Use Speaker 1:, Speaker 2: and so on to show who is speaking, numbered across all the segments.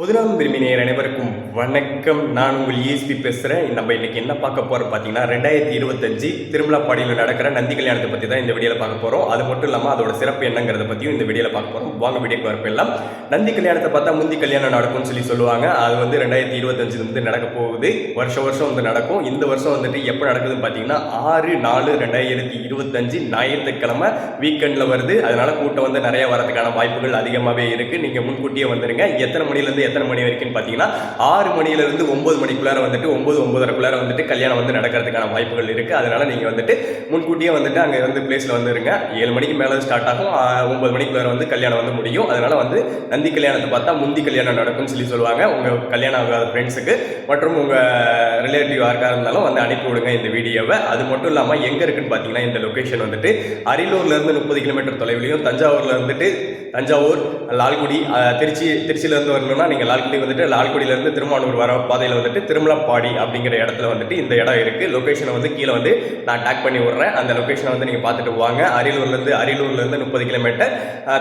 Speaker 1: பொதுநலம் விரும்பி அனைவருக்கும் வணக்கம். நான் உங்கள் இஎஸ்பி பேசுகிறேன் நம்ம இன்னைக்கு என்ன பார்க்க போகிறோம் பார்த்தீங்கன்னா ரெண்டாயிரத்தி இருபத்தஞ்சு திருமலாப்பாடியில் நடக்கிற நந்தி கல்யாணத்தை பற்றி தான் இந்த வீடியோவில் பார்க்க போகிறோம் அது மட்டும் இல்லாமல் அதோட சிறப்பு என்னங்கிறத பற்றியும் இந்த வீடியோவில் பார்க்க போகிறோம் வாங்க வீடியோக்கு வரப்பெல்லாம் நந்தி கல்யாணத்தை பார்த்தா முந்தி கல்யாணம் நடக்கும்னு சொல்லி சொல்லுவாங்க. அது வந்து ரெண்டாயிரத்தி இருபத்தஞ்சு வந்து நடக்க போகுது. வருஷம் வருஷம் வந்து நடக்கும். இந்த வருஷம் வந்துட்டு எப்போ நடக்குதுன்னு பார்த்தீங்கன்னா ஆறு நாலு ரெண்டாயிரத்தி இருபத்தஞ்சு ஞாயிற்றுக்கிழமை வீக்கெண்டில் வருது. அதனால் கூட்டம் வந்து நிறைய வரதுக்கான வாய்ப்புகள் அதிகமாகவே இருக்குது நீங்கள் முன்கூட்டியே வந்துடுங்க எத்தனை மணிலேருந்து எத்தனை மணி வரைக்கும் பார்த்தீங்கன்னா ஆறு மணியிலிருந்து ஒம்பது மணிக்குள்ளார வந்துட்டு ஒம்பது ஒம்பதரைக்குள்ளார வந்துட்டு கல்யாணம் வந்து நடக்கிறதுக்கான வாய்ப்புகள் இருக்குது அதனால் நீங்கள் வந்துட்டு முன்கூட்டியே வந்துட்டு அங்கே வந்து பிளேஸில் வந்துருங்க ஏழு மணிக்கு மேலே ஸ்டார்ட் ஆகும். ஒன்பது மணிக்குள்ளார வந்து கல்யாணம் வந்து முடியும். அதனால் வந்து நந்தி கல்யாணத்தை பார்த்தா முந்தி கல்யாணம் நடக்கும்னு சொல்லி சொல்லுவாங்க. உங்கள் கல்யாணம் ஆகாத ஃப்ரெண்ட்ஸுக்கு மற்றும் உங்கள் ரிலேட்டிவ் யாருக்காக இருந்தாலும் வந்து அனுப்பி விடுங்க இந்த வீடியோவை. அது மட்டும் இல்லாமல் எங்கே இருக்குன்னு பார்த்தீங்கன்னா இந்த லொக்கேஷன் வந்துட்டு அரியலூர்லேருந்து முப்பது கிலோமீட்டர் தொலைவிலையும் தஞ்சாவூரில் இருந்துட்டு தஞ்சாவூர் லால்குடி திருச்சி திருச்சியிலேருந்து வரணும்னா நீங்கள் நீங்கள் லால்குடி வந்துட்டு லால்குடியிலேருந்து திருமானூர் வர பாதையில் வந்துட்டு திருமலப்பாடி அப்படிங்கிற இடத்துல வந்துட்டு இந்த இடம் இருக்குது லொக்கேஷனை வந்து கீழே வந்து நான் டேக் பண்ணி விட்றேன். அந்த லொக்கேஷனை வந்து நீங்கள் பார்த்துட்டு வாங்க. அரியலூர்லேருந்து அரியலூர்லேருந்து முப்பது கிலோமீட்டர்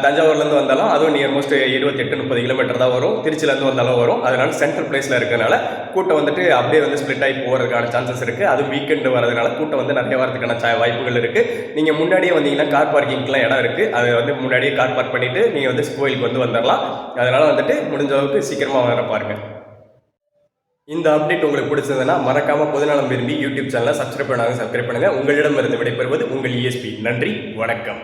Speaker 1: தஞ்சாவூர்லேருந்து வந்தாலும் அதுவும் நியர் மோஸ்ட் இருபத்தெட்டு முப்பது கிலோமீட்டர் தான் வரும். திருச்சியிலேருந்து வந்தாலும் வரும். அதனால சென்ட்ரல் பிளேஸில் இருக்கறனால கூட்டம் வந்துட்டு அப்படியே வந்து ஸ்ப்ளிட் ஆகி போகிறதுக்கான சான்சஸ் இருக்குது அது வீக்கெண்டு வரதுனால கூட்டம் வந்து நிறைய வரதுக்கான வாய்ப்புகள் இருக்குது நீங்கள் முன்னாடியே வந்தீங்கன்னா கார் பார்க்கிங்க்கெலாம் இடம் இருக்குது அது வந்து முன்னாடியே கார் பார்க் பண்ணிவிட்டு நீங்கள் வந்து கோயிலுக்கு வந்து வந்துடலாம் அதனால் வந்துட்டு முடிஞ்ச அளவுக்கு சீக்கிரமாக வர பாருங்கள் இந்த அப்டேட் உங்களுக்கு பிடிச்சதுன்னா மறக்காமல் பொதுநலம் விரும்பி யூடியூப் சேனலை சப்ஸ்கிரைப் பண்ணாங்க சப்ஸ்கிரைப் பண்ணுங்கள் உங்களிடமிருந்து விடைபெறுவது உங்கள் இஎஸ்பி நன்றி வணக்கம்.